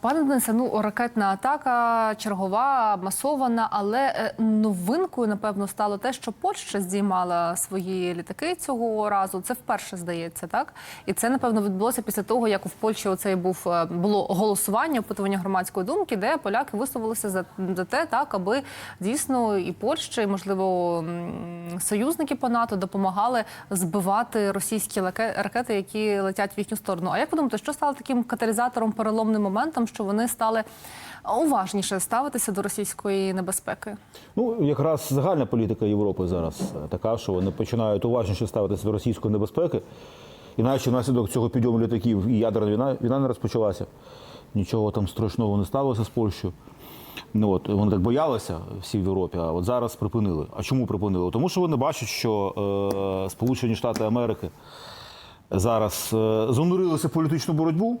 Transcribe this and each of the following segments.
Пане Денисе, ну ракетна атака чергова, масована, але е, новинкою, напевно, стало те, що Польща здіймала свої літаки цього разу. Це вперше здається, так? І це напевно відбулося після того, як в Польщі оцей був е, було голосування, опитування громадської думки, де поляки висловилися за, за те, так аби дійсно і Польща, і можливо союзники по НАТО допомагали збивати російські ракети, які летять в їхню сторону. А як ви думаєте, що стало таким каталізатором, переломним моментом, що вони стали уважніше ставитися до російської небезпеки? Ну, якраз загальна політика Європи зараз е, така, що вони починають уважніше ставитися до російської небезпеки. Іначе внаслідок цього підйому літаків і ядерна війна, війна не розпочалася. Нічого там страшного не сталося з Польщею. Ну, от, вони так боялися всі в Європі, а от зараз припинили. А чому припинили? Тому що вони бачать, що е, Сполучені Штати Америки зараз е, занурилися в політичну боротьбу.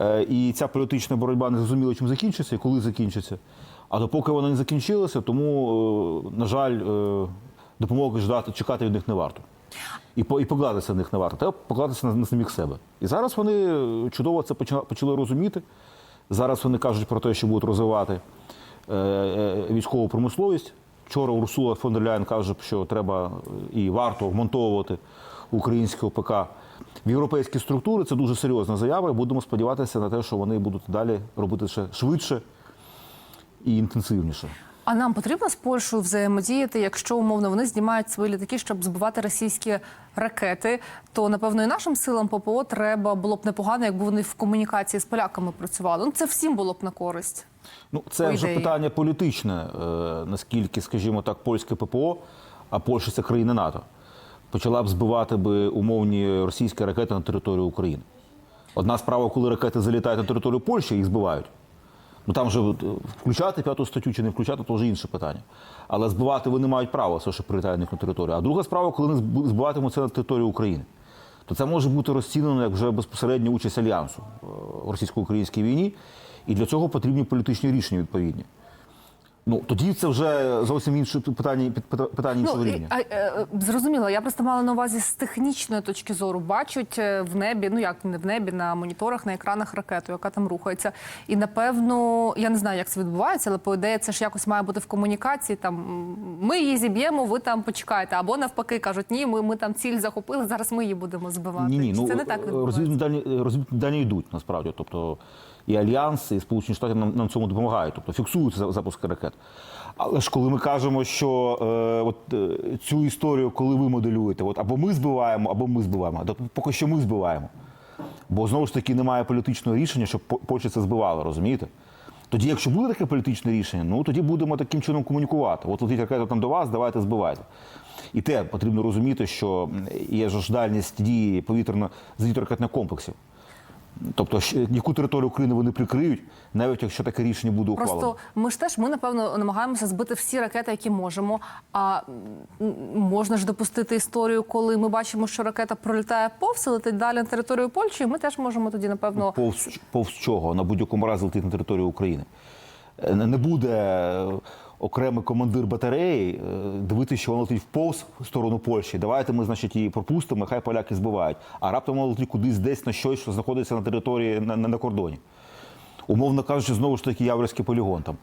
Е, І ця політична боротьба не зрозуміла, чим закінчиться і коли закінчиться. А допоки вона не закінчилася, тому, е, на жаль, е, допомоги ждати, чекати від них не варто. І, по- і покладатися на них не варто. Треба покладатися на, на самих себе. І зараз вони чудово це почали розуміти. Зараз вони кажуть про те, що будуть розвивати військову промисловість. Вчора Урсула фон дер Ляєн каже, що треба і варто вмонтовувати українське ОПК в європейські структури. Це дуже серйозна заява. і Будемо сподіватися на те, що вони будуть далі робити ще швидше і інтенсивніше. А нам потрібно з Польщею взаємодіяти, якщо умовно вони знімають свої літаки, щоб збивати російські ракети, то напевно і нашим силам ППО треба було б непогано, якби вони в комунікації з поляками працювали. Ну це всім було б на користь. Ну, це По вже ідеї. питання політичне, е, наскільки, скажімо так, польське ППО, а Польща це країна НАТО, почала б збивати би умовні російські ракети на територію України. Одна справа, коли ракети залітають на територію Польщі, їх збивають. Ну там вже е, включати п'яту статтю чи не включати, то вже інше питання. Але збивати вони мають право, все, що прилітає на їхню територію. А друга справа, коли вони зб- збиватимуть це на територію України. То це може бути розцінено як вже безпосередня участь альянсу е, в російсько-українській війні, і для цього потрібні політичні рішення відповідні. Ну тоді це вже зовсім інше питання, пит- питання іншого Ну, рівня. а, е, зрозуміло, я просто мала на увазі з технічної точки зору. Бачать е, в небі, ну як не в небі, на моніторах, на екранах ракету, яка там рухається. І напевно, я не знаю, як це відбувається, але по ідеї це ж якось має бути в комунікації. Там ми її зіб'ємо, ви там почекаєте. Або навпаки кажуть, ні, ми, ми там ціль захопили, зараз ми її будемо збивати. Ні, ні, Чи ну це не так відбувається? розвідні дані, дані йдуть насправді. Тобто і Альянс, і Сполучені Штати нам, нам цьому допомагають, тобто фіксуються запуски ракет. Але ж коли ми кажемо, що е, от е, цю історію, коли ви моделюєте, от або ми збиваємо, або ми збиваємо, то поки що ми збиваємо. Бо знову ж таки немає політичного рішення, щоб По- Польща це збивала, розумієте? Тоді, якщо буде таке політичне рішення, ну тоді будемо таким чином комунікувати. От летить ракета там до вас, давайте збивайте. І те потрібно розуміти, що є ж дальність дії повітряно зенітно-ракетних комплексів. Тобто, яку територію України вони прикриють, навіть якщо таке рішення буде ухвалено. Просто ми ж теж ми напевно намагаємося збити всі ракети, які можемо. А можна ж допустити історію, коли ми бачимо, що ракета пролітає повз летить далі на територію Польщі. Ми теж можемо тоді, напевно, повз, повз чого на будь-якому разі летить на територію України. Е, Не буде е, окремий командир батареї е, дивитися, що вона летить в повз в сторону Польщі. Давайте ми, значить, її пропустимо, хай поляки збивають. А раптом вона летить кудись десь на щось, що знаходиться на території на, на, кордоні. Умовно кажучи, знову ж таки, Яворівський полігон там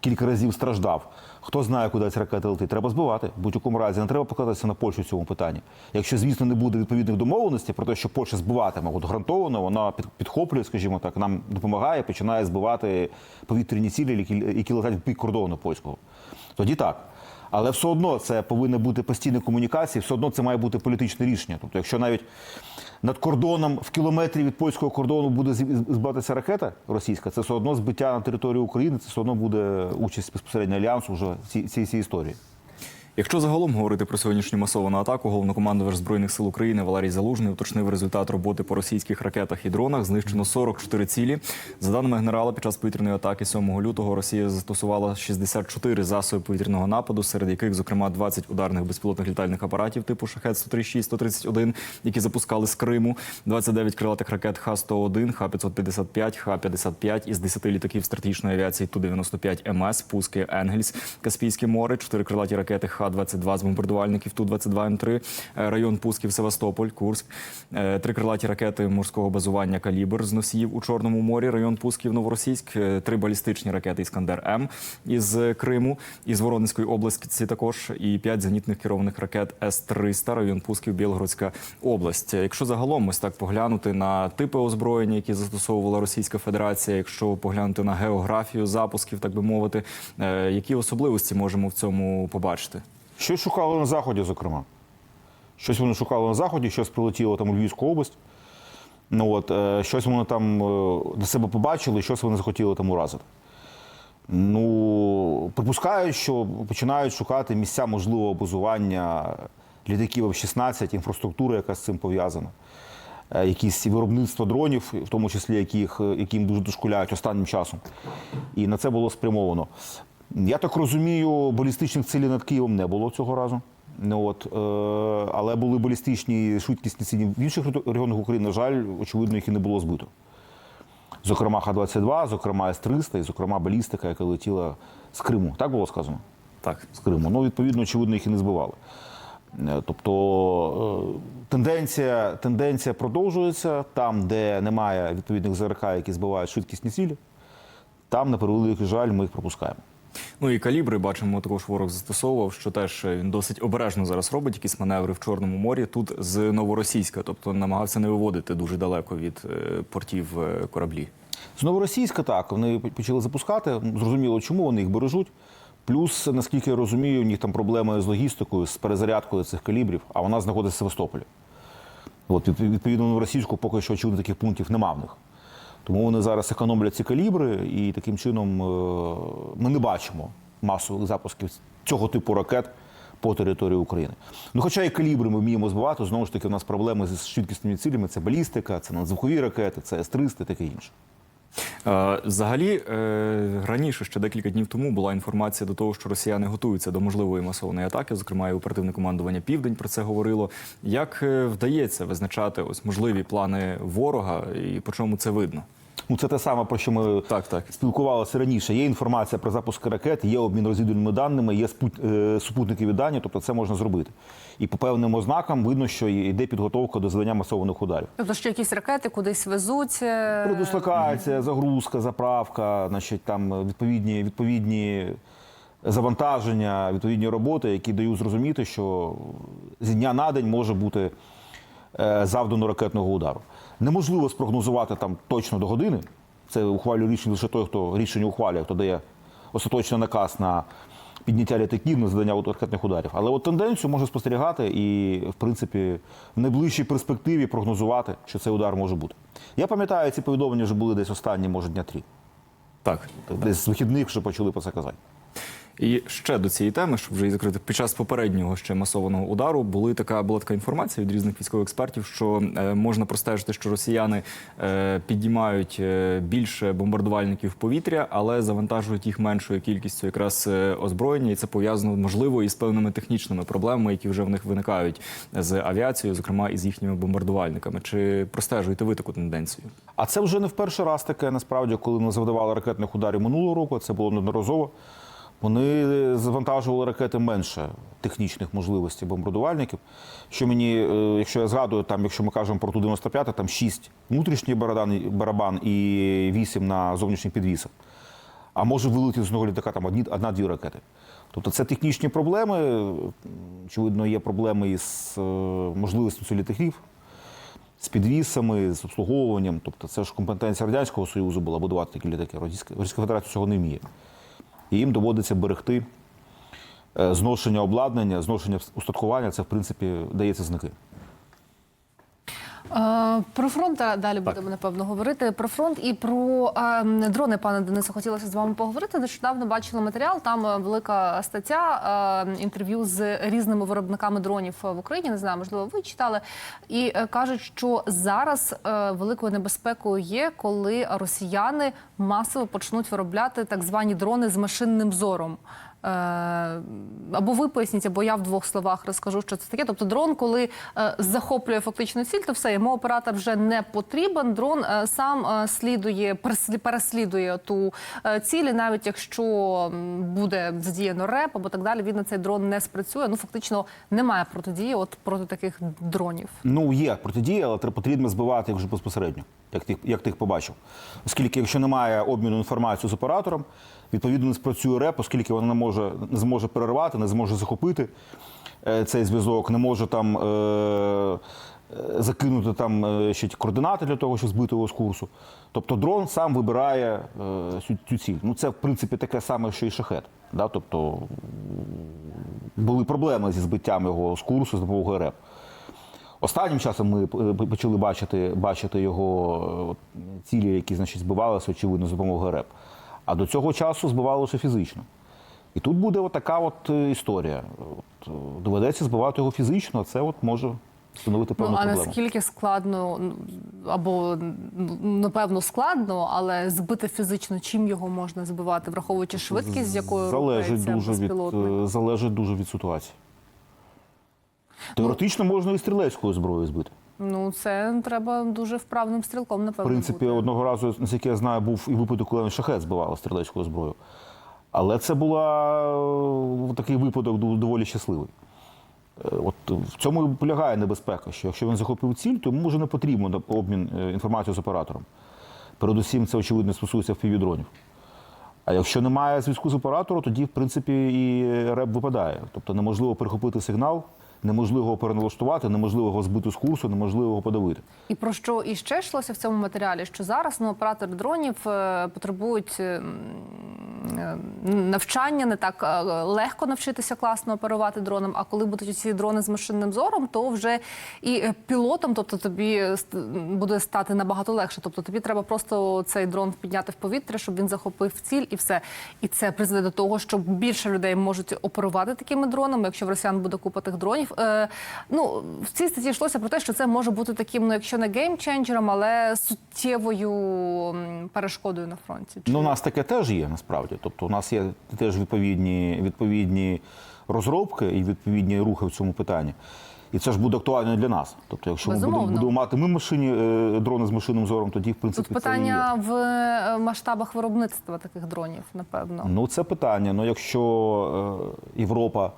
кілька разів страждав. Хто знає, куди ці ракети летить? Треба збивати. В будь-якому разі не треба покладатися на Польщу в цьому питанні. Якщо, звісно, не буде відповідних домовленостей про те, що Польща збиватиме, от гарантовано, вона під- підхоплює, скажімо так, нам допомагає, починає збивати повітряні цілі, які летять в бік кордону польського. Тоді так. Але все одно це повинна бути постійна комунікація, все одно це має бути політичне рішення. Тобто, якщо навіть над кордоном в кілометрі від польського кордону буде збиватися ракета російська, це все одно збиття на територію України, це все одно буде участь безпосередньо альянсу вже цій, цій, цій історії. Якщо загалом говорити про сьогоднішню масовану атаку, головнокомандувач збройних сил України Валерій Залужний уточнив результат роботи по російських ракетах і дронах. Знищено 44 цілі. За даними генерала, під час повітряної атаки 7 лютого Росія застосувала 64 засоби повітряного нападу, серед яких, зокрема, 20 ударних безпілотних літальних апаратів типу шахет 136 131 які запускали з Криму, 29 крилатих ракет Х-101, Х-555, Х-55 із 10 літаків стратегічної авіації Ту-95 МС, пуски Енгельс, Каспійське море, 4 крилаті ракети Х Х-22 з бомбардувальників Ту-22М3, е, район пусків Севастополь, Курськ, е, три крилаті ракети морського базування «Калібр» з носіїв у Чорному морі, район пусків Новоросійськ, е, три балістичні ракети «Іскандер-М» із Криму, із Воронезької області також, і п'ять зенітних керованих ракет С-300, район пусків Білгородська область. Якщо загалом ось так поглянути на типи озброєння, які застосовувала Російська Федерація, якщо поглянути на географію запусків, так би мовити, які особливості можемо в цьому побачити? Щось шукали на заході, зокрема. Щось вони шукали на заході, щось прилетіло там у Львівську область. Ну от, е, щось вони там е, для себе побачили, щось вони захотіли там уразити. Ну, припускають, що починають шукати місця можливого базування літаків F-16, інфраструктури, яка з цим пов'язана. Е, Якісь виробництво дронів, в тому числі яких, яким дуже дошкуляють останнім часом. І на це було спрямовано. Я так розумію, балістичних цілей над Києвом не було цього разу. Ну, от, е, але були балістичні швидкісні цілі в інших регіонах України. На жаль, очевидно, їх і не було збито. Зокрема, Х-22, зокрема С-300 і, зокрема, балістика, яка летіла з Криму. Так було сказано? Так. З Криму. Ну, відповідно, очевидно, їх і не збивали. Е, Тобто е, тенденція, тенденція продовжується там, де немає відповідних ЗРК, які збивають швидкісні цілі. Там, на превеликий жаль, ми їх пропускаємо. Ну і калібри бачимо, також ворог застосовував, що теж він досить обережно зараз робить якісь маневри в Чорному морі. Тут з Новоросійська, тобто намагався не виводити дуже далеко від е, портів е, кораблі. З Новоросійська так, вони почали запускати. Зрозуміло, чому вони їх бережуть. Плюс, наскільки я розумію, у них там проблеми з логістикою, з перезарядкою цих калібрів, а вона знаходиться в Севастополі. От, відп- відповідно, новоросійську поки що очевидно таких пунктів нема в них. Тому вони зараз економлять ці калібри, і таким чином е, ми не бачимо масових запусків цього типу ракет по території України. Ну, хоча і калібри ми вміємо збивати, знову ж таки, у нас проблеми з швидкісними цілями це балістика, це надзвукові ракети, це С-300 і таке інше. Е, Взагалі, е, раніше, ще декілька днів тому, була інформація до того, що росіяни готуються до можливої масованої атаки. Зокрема, і оперативне командування Південь про це говорило. Як е, вдається визначати ось можливі плани ворога і по чому це видно? Ну, це те саме, про що ми Так, так. спілкувалися раніше. Є інформація про запуск ракет, є обмін розвідувальними даними, є спут- е, супутникові дані, тобто це можна зробити. І по певним ознакам видно, що йде підготовка до завдання масованих ударів. Тобто, що якісь ракети кудись везуть. е, Предислокація, загрузка, заправка, значить, там відповідні, відповідні завантаження, відповідні роботи, які дають зрозуміти, що з дня на день може бути е, завдано ракетного удару. Неможливо спрогнозувати там точно до години. Це ухвалює рішення лише той, хто рішення ухвалює, хто дає остаточний наказ на підняття літаків, на завдання от ракетних ударів. Але от тенденцію можна спостерігати і, в принципі, в найближчій перспективі прогнозувати, що цей удар може бути. Я пам'ятаю, ці повідомлення вже були десь останні, може, дня три. Так. Десь з вихідних вже почали про це казати. І ще до цієї теми, щоб вже її закрити, під час попереднього ще масованого удару були така була така інформація від різних військових експертів, що е, можна простежити, що росіяни е, підіймають е, більше бомбардувальників в повітря, але завантажують їх меншою кількістю якраз е, озброєння, і це пов'язано можливо із певними технічними проблемами, які вже в них виникають з авіацією, зокрема і з їхніми бомбардувальниками. Чи простежуєте ви таку тенденцію? А це вже не в перший раз таке, насправді, коли ми завдавали ракетних ударів минулого року, це було неодноразово. Вони завантажували ракети менше технічних можливостей бомбардувальників. Що мені, е, якщо я згадую, там, якщо ми кажемо про Ту-95, там 6 внутрішній барабан, і 8 на зовнішніх підвісах. А може вилетіти з одного літака там одна-дві ракети. Тобто це технічні проблеми. Очевидно, є проблеми із е, можливістю цих літаків, з підвісами, з обслуговуванням. Тобто це ж компетенція Радянського Союзу була будувати такі літаки. Російська Федерація цього не вміє. І їм доводиться берегти е, зношення обладнання, зношення устаткування. Це, в принципі, дається знаки. Е, Про фронт далі будемо напевно говорити. Про фронт і про е, дрони, пане Денисе, хотілося з вами поговорити. Нещодавно бачили матеріал. Там е, велика стаття, е, інтерв'ю з різними виробниками дронів в Україні. Не знаю, можливо, ви читали. І е, кажуть, що зараз е, великою небезпекою є, коли росіяни масово почнуть виробляти так звані дрони з машинним зором. Е, або ви поясніть, або я в двох словах розкажу, що це таке. Тобто, дрон, коли е, захоплює фактично ціль, то все йому оператор вже не потрібен. Дрон е, сам слідує, переслідує ту ціль, і навіть якщо буде задіяно реп або так далі, він на цей дрон не спрацює. Ну фактично немає протидії от проти таких дронів. Ну, є протидія, але потрібно збивати їх вже безпосередньо, як ти, як ти їх побачив. Оскільки, якщо немає обміну інформацією з оператором, відповідно не спрацює реп, оскільки вона не може не зможе перервати, не зможе захопити е, цей зв'язок, не може там е, е, закинути там е, ще координати для того, щоб збити його з курсу. Тобто дрон сам вибирає е, цю, ціль. Ну це в принципі таке саме, що і шахет. Да? Тобто були проблеми зі збиттям його з курсу з допомогою РЕП. Останнім часом ми почали бачити, бачити його цілі, які значить, збивалися, очевидно, з допомогою РЕП. А до цього часу збивали лише фізично. І тут буде от така от е, історія. От, е, доведеться збивати його фізично, а це от може становити Ну а проблему. наскільки складно, ну, або ну, напевно складно, але збити фізично, чим його можна збивати, враховуючи швидкість, з якою залежить дуже від е, залежить дуже від ситуації. Теоретично можна і стрілецькою зброєю збити. Ну це треба дуже вправним стрілком, напевно. В принципі, бути. одного разу, наскільки я знаю, був і випадок, коли шахет збивали стрілецькою зброєю. Але це була е, такий випадок доволі щасливий. Е, От в цьому і полягає небезпека, що якщо він захопив ціль, то йому вже не потрібно обмін е, інформацією з оператором. Передусім, це очевидно стосується впівдронів. А якщо немає зв'язку з оператором, тоді, в принципі, і реп випадає. Тобто неможливо перехопити сигнал, неможливо його переналаштувати, неможливо його збити з курсу, неможливо його подавити. І про що іще йшлося в цьому матеріалі? Що зараз ну, оператори дронів е, потребують е, е, навчання, не так е, легко навчитися класно оперувати дроном. А коли будуть ці дрони з машинним зором, то вже і пілотом, тобто тобі буде стати набагато легше. Тобто тобі треба просто цей дрон підняти в повітря, щоб він захопив ціль, і все. І це призведе до того, що більше людей можуть оперувати такими дронами, якщо в росіян буде купа тих дронів. Е, ну в цій статті йшлося про те, що це може бути таким, ну якщо не геймченджером, але суттєвою перешкодою на фронті. Чи- Ну, у нас таке теж є насправді. Тобто, у нас є теж відповідні, відповідні розробки і відповідні рухи в цьому питанні. І це ж буде актуально для нас. Тобто, якщо ми будемо, будемо мати ми машині е, дрони з машинним зором, тоді в Тут принципі питання в е, масштабах виробництва таких дронів, напевно. Ну це питання. Ну якщо Європа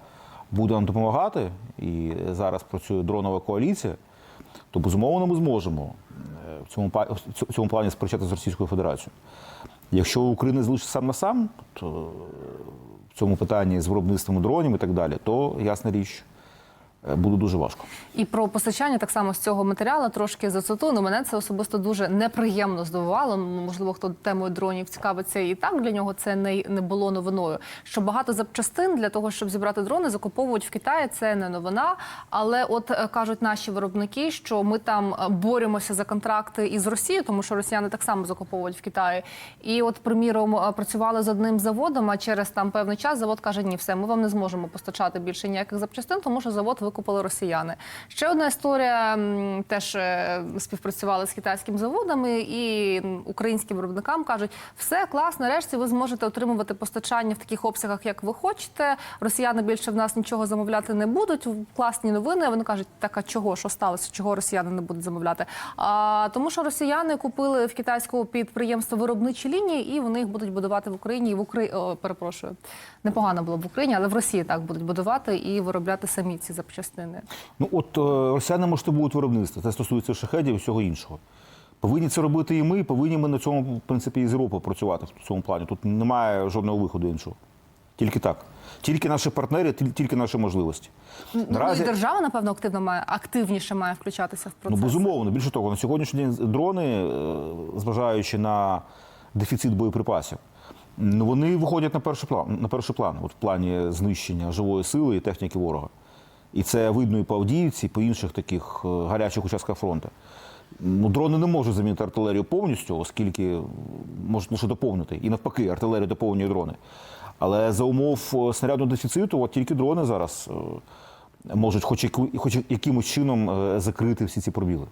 буде нам допомагати, і зараз працює дронова коаліція, то безумовно ми зможемо е, в цьому в цьому плані сперечати з Російською Федерацією. Якщо Україна залишиться сам на сам, то в цьому питанні з виробництвом дронів і так далі, то ясна річ, е, буде дуже важко. І про постачання так само з цього матеріалу трошки зацитую. Мене це особисто дуже неприємно здивувало. Ну, Можливо, хто темою дронів цікавиться і так для нього це не, не було новиною. Що багато запчастин для того, щоб зібрати дрони, закуповують в Китаї. Це не новина. Але от е, кажуть наші виробники, що ми там е, боремося за контракти із Росією, тому що росіяни так само закуповують в Китаї. І от, приміром, е, працювали з одним заводом, а через там певний час завод каже: ні, все, ми вам не зможемо постачати більше ніяких запчастин, тому що завод викупили росіяни. Ще одна історія теж е, співпрацювали з китайськими заводами, і українським виробникам кажуть, все клас, нарешті ви зможете отримувати постачання в таких обсягах, як ви хочете. Росіяни більше в нас нічого замовляти не будуть. Класні новини. Вони кажуть, так а чого що сталося? Чого росіяни не будуть замовляти? А тому, що росіяни купили в китайського підприємства виробничі лінії, і вони їх будуть будувати в Україні і в Україні. Перепрошую, непогано було б в Україні, але в Росії так будуть будувати і виробляти самі ці запчастини. Ну от е, росіяни масштабують виробництво. Це стосується шахедів і всього іншого. Повинні це робити і ми, повинні ми на цьому, в принципі, і з Європи працювати в цьому плані. Тут немає жодного виходу іншого. Тільки так. Тільки наші партнери, тільки наші можливості. Ну, і держава, напевно, активно має активніше має включатися в Ну, процес. безумовно. Більше того, на сьогоднішній день дрони, е, зважаючи на дефіцит боєприпасів, ну, вони виходять на перший план, на перший план от в плані знищення живої сили і техніки ворога. І це видно і по Авдіївці, і по інших таких е, гарячих участках фронту. Ну, дрони не можуть замінити артилерію повністю, оскільки можуть лише доповнити. І навпаки, артилерія доповнює дрони. Але за умов е, снарядного дефіциту, от тільки дрони зараз е, можуть хоч, якимось чином закрити всі ці пробіли.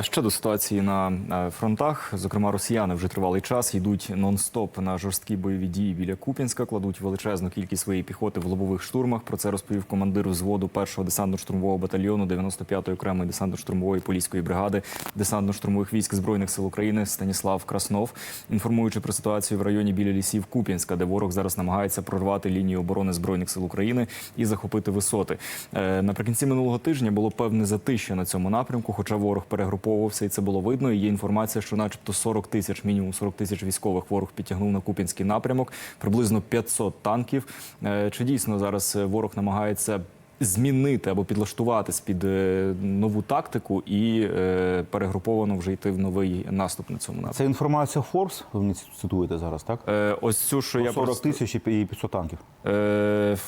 Ще до ситуації на е, фронтах. Зокрема, росіяни вже тривалий час йдуть нон-стоп на жорсткі бойові дії біля Куп'янська, кладуть величезну кількість своєї піхоти в лобових штурмах. Про це розповів командир взводу 1-го десантно-штурмового батальйону 95-ї окремої десантно-штурмової поліської бригади десантно-штурмових військ збройних сил України Станіслав Краснов, інформуючи про ситуацію в районі біля лісів Куп'янська, де ворог зараз намагається прорвати лінію оборони збройних сил України і захопити висоти. Е, Наприкінці минулого тижня було певне затища на цьому напрямку, хоча ворог перегруповувався, і це було видно. І є інформація, що, начебто, 40 тисяч, мінімум 40 тисяч військових ворог підтягнув на Куп'янський напрямок, приблизно 500 танків. Е, Чи дійсно зараз ворог намагається? Змінити або підлаштуватись під е, нову тактику і е, перегруповано вже йти в новий наступ на цьому напрямку. Це інформація Forbes, ви мені цитуєте зараз, так? Е, ось цю, що я 40 просто- тисяч і 500 танків.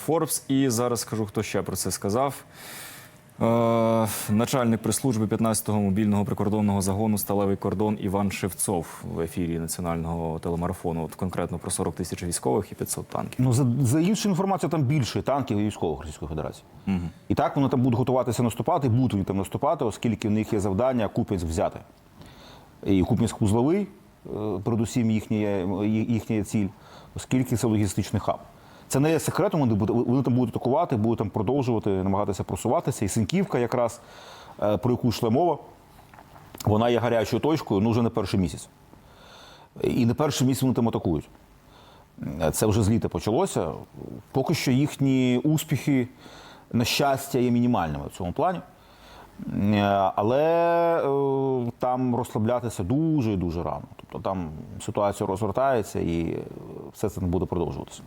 Forbes і зараз скажу, хто ще про це сказав. Е, начальник прес-служби 15-го мобільного прикордонного загону Сталевий кордон Іван Шевцов в ефірі національного телемарафону. От конкретно про 40 тисяч військових і 500 танків. Ну, за, за іншу інформацію, там більше танків і військових Російської Федерації. І так вони там будуть готуватися наступати, будуть вони там наступати, оскільки в них є завдання Куп'янськ взяти. І Куп'янськ узловий, е, передусім їхня, їхня ціль, оскільки це логістичний хаб. Це не є секретом, вони, будуть- вони там будуть атакувати, будуть там продовжувати намагатися просуватися. І Синьківка, якраз е, про яку йшла мова, вона є гарячою точкою ну, вже не перший місяць. І не перший місяць вони там атакують. Це вже з літа почалося. Поки що їхні успіхи, на щастя, є мінімальними в цьому плані. Е, Але е, там розслаблятися дуже дуже рано. Тобто там ситуація розгортається і е, все це не буде продовжуватися.